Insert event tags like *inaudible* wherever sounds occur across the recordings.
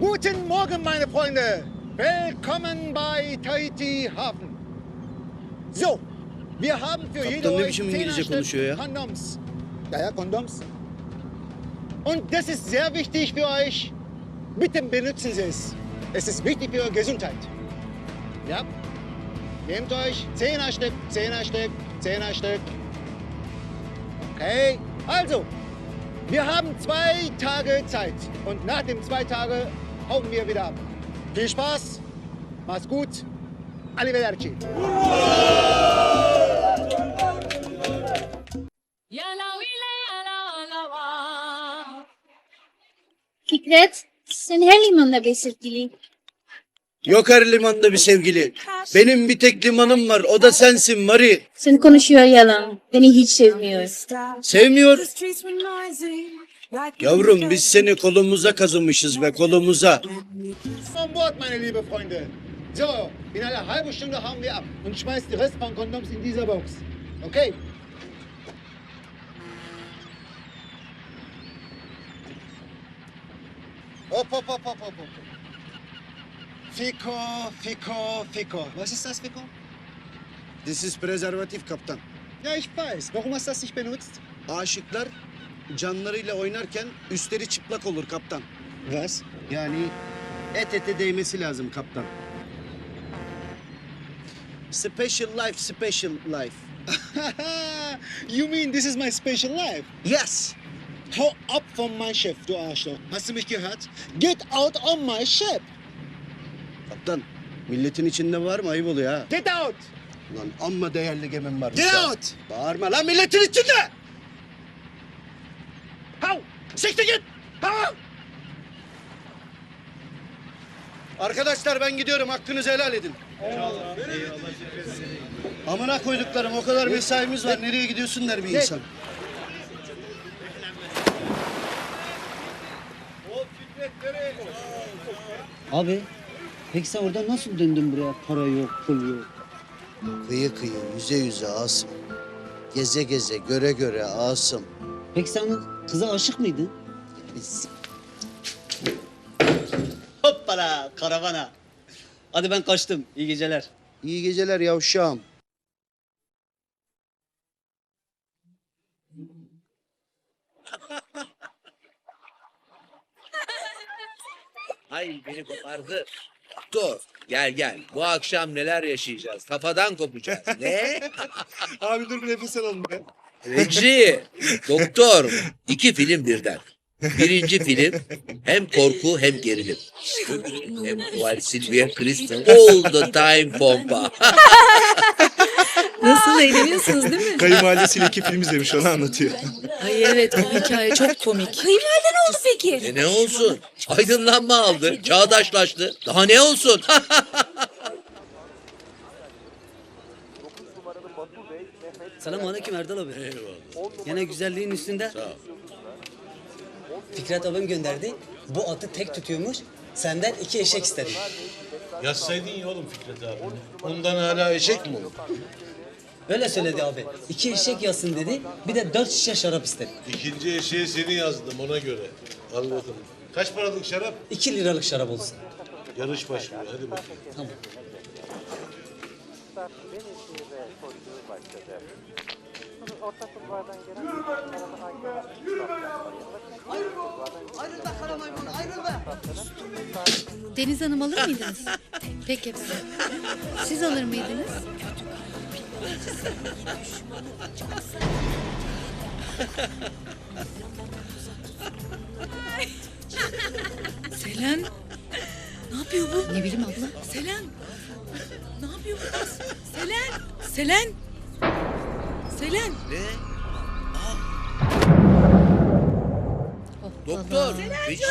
Guten Morgen, meine Freunde. Willkommen bei Tahiti Hafen. So, wir haben für jede euch biçim 10 İngilizce Stück konuşuyor ya? Kondoms. Ja, ja, Kondoms. Und das ist sehr wichtig für euch. Bitte benutzen Sie es. Es ist wichtig für eure Gesundheit. Ja? Nehmt euch 10er Stück, 10er Stück, 10er Stück. Okay, also, wir haben zwei Tage Zeit. Und nach den zwei Tagen hauen wir wieder ab. Viel Spaß, macht's gut. Arrivederci. Fikret, seni her limanda besirtili. Yok her limanda bir sevgili. Benim bir tek limanım var. O da sensin Mari. Sen konuşuyor yalan. Beni hiç sevmiyor. Sevmiyor. Yavrum biz seni kolumuza kazımışız be kolumuza. On Bord, meine liebe Freunde. So, in einer halben Stunde hauen wir ab und schmeißt die Rest von Kondoms in dieser Box. Okay? Hopp, hopp, hopp, hopp, hopp. Fico, Fico, Fico. Was ist das, Fico? This is prezervatif kaptan. Ja, ich weiß. Warum hast du das nicht benutzt? Aşıklar canlarıyla oynarken üstleri çıplak olur kaptan. Was? Yani et ete değmesi lazım kaptan. Special life, special life. *laughs* you mean this is my special life? Yes. Hau ab von meinem Schiff, du Arschloch. Hast du mich gehört? Get out on my ship. Kaptan milletin içinde var mı ayıp oluyor ha. Get out! Lan amma değerli gemim var. Get out! Bağırma lan milletin içinde. Hau! Siktir git! Hau! Arkadaşlar ben gidiyorum hakkınızı helal edin. Amına koyduklarım o kadar mesaimiz var. Nereye gidiyorsun der bir insan. Abi peki sen oradan nasıl döndün buraya? Para yok, pul yok. Kıyı kıyı yüze yüze Asım. Geze geze göre göre Asım. Peki sen kıza aşık mıydın? Biz... Hoppala karavana. Hadi ben kaçtım. İyi geceler. İyi geceler yavşağım. Ay beni kopardı. Dur gel gel. Bu akşam neler yaşayacağız? Kafadan kopacağız. Ne? *laughs* Abi dur bir nefes alalım be. Reci, doktor. iki film birden. Birinci film hem korku hem gerilim. Hem Tuval Sylvia Kristen all the time pompa. *laughs* Nasıl eğleniyorsunuz değil mi? Kayınvalidesiyle iki film izlemiş onu anlatıyor. Ay evet o hikaye çok komik. Kayınvalide ne oldu peki? E ne olsun? Aydınlanma aldı, çağdaşlaştı. Daha ne olsun? *laughs* Selam aleyküm Erdal abi. Eyvallah. Yine güzelliğin üstünde. Sağ ol. Fikret abim gönderdi. Bu atı tek tutuyormuş. Senden iki eşek istedi. Yazsaydın ya oğlum Fikret abi. Ondan hala eşek mi olur? Öyle söyledi abi. İki eşek yazsın dedi. Bir de dört şişe şarap istedi. İkinci eşeğe seni yazdım ona göre. Anladım. Kaç paralık şarap? İki liralık şarap olsun. Yarış başlıyor. Hadi bakayım. Tamam. Deniz Hanım alır mıydınız? Peki efendim. Siz alır mıydınız? Selen. Ne yapıyor bu? Ne bileyim abla. Selen. Ne yapıyor bu kız? Selen. Selen. Selen. Ne? Doktor, Reci.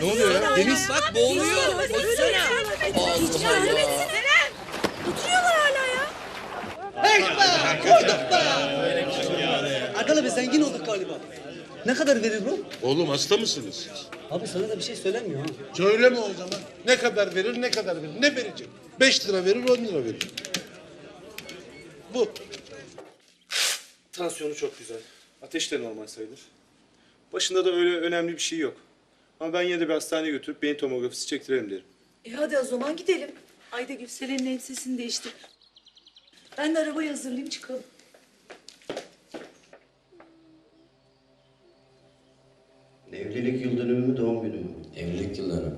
Ne oluyor ya? Deniz. Bak boğuluyor. Koşsana. Allah Allah. Erdal abi zengin olduk galiba. Ne kadar verir bu? Oğlum hasta mısınız? Abi sana da bir şey söylemiyor ha. Söyleme o zaman. Ne kadar verir, ne kadar verir? Ne verecek? Beş lira verir, on lira verir. Bu. Tansiyonu çok güzel. Ateş de normal sayılır. Başında da öyle önemli bir şey yok. Ama ben yine de bir hastaneye götürüp beyin tomografisi çektirelim derim. E hadi o zaman gidelim. Ayda Gül Selen'in elbisesini değiştir. Ben de arabayı hazırlayayım çıkalım. Evlilik yıl dönümü mü doğum günü mü? Evlilik yılları.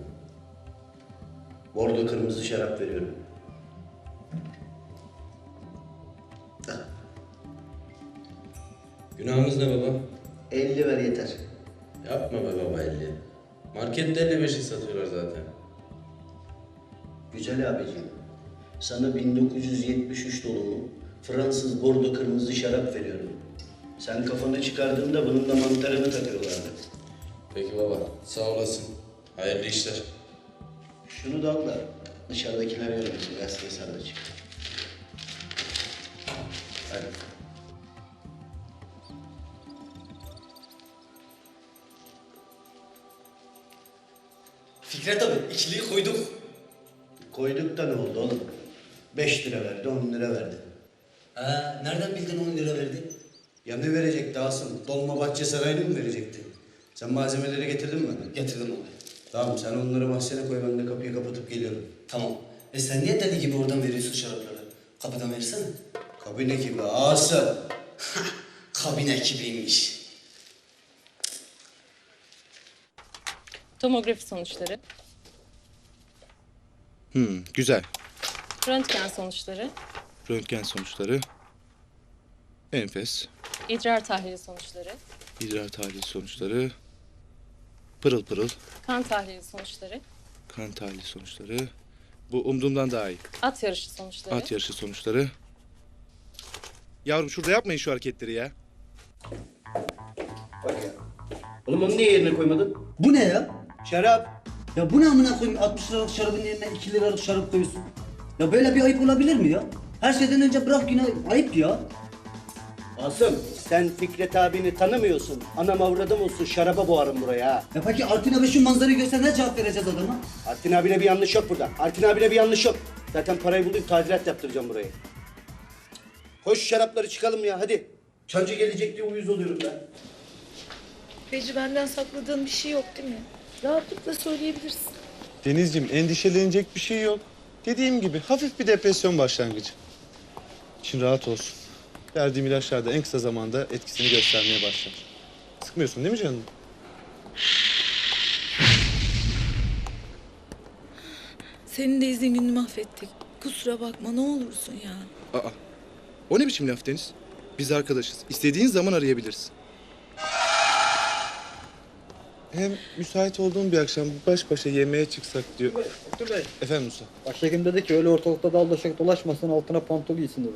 Bordo kırmızı şarap veriyorum. Günahımız ne baba? 50 ver yeter. Yapma be baba 50. Markette 55'i satıyorlar zaten. Güzel abiciğim. Sana 1973 dolumu Fransız bordo kırmızı şarap veriyorum. Sen kafanı çıkardığında bunun da mantarını takıyorlardı. Peki baba sağ olasın. Hayırlı işler. Şunu da al da dışarıdakiler görmesin. Gazete sardı çık. Hadi. Fikret abi ikiliyi koyduk. Koyduk da ne oldu oğlum? 5 lira verdi, 10 lira verdi. Ha, nereden bildin 10 lira verdi? Ya ne verecekti Asım? Dolmabahçe Sarayı'nı mı verecekti? Sen malzemeleri getirdin mi? Getirdim abi. Tamam sen onları mahzene koy ben de kapıyı kapatıp geliyorum. Tamam. E sen niye deli gibi oradan veriyorsun şarapları? Kapıdan versene. Kabine gibi Asım. *laughs* Kabine ekibiymiş. Tomografi sonuçları, Hmm, güzel. röntgen sonuçları, Röntgen sonuçları. Enfes. idrar tahlili sonuçları, İdrar tahlili sonuçları. Pırıl pırıl. kan tahlili sonuçları, Kan tahlili sonuçları. Bu umduğumdan daha iyi. at yarışı sonuçları, At yarışı sonuçları. Yavrum şurada yapmayın şu hareketleri ya. Bak ya. Oğlum onu niye yerine koymadın? Bu ne ya? Şarap. Ya bu ne amına koyayım 60 liralık şarabın yerine 2 liralık şarap koyuyorsun. Ya böyle bir ayıp olabilir mi ya? Her şeyden önce bırak yine ayıp ya. Asım sen Fikret abini tanımıyorsun. Anam avradım olsun şaraba boğarım buraya ha. Ya peki Artin abi şu manzarayı görse ne cevap vereceğiz adama? Artin abine bir yanlış yok burada. Artin abine bir yanlış yok. Zaten parayı bulayım tadilat yaptıracağım burayı. Koş şarapları çıkalım ya hadi. Çancı gelecek diye uyuz oluyorum ben. Beci benden sakladığın bir şey yok değil mi? Rahatlıkla söyleyebilirsin. Denizciğim endişelenecek bir şey yok. Dediğim gibi hafif bir depresyon başlangıcı. İçin rahat olsun. Verdiğim ilaçlar da en kısa zamanda etkisini göstermeye başlar. Sıkmıyorsun değil mi canım? Senin de izin gününü mahvettik. Kusura bakma ne olursun ya. Aa, o ne biçim laf Deniz? Biz arkadaşız. İstediğin zaman arayabilirsin. Hem müsait olduğum bir akşam baş başa yemeğe çıksak diyor. Bey, Efendim Musa? başhekim dedi ki öyle ortalıkta daldaşak dolaşmasın altına pantol giysin dedi.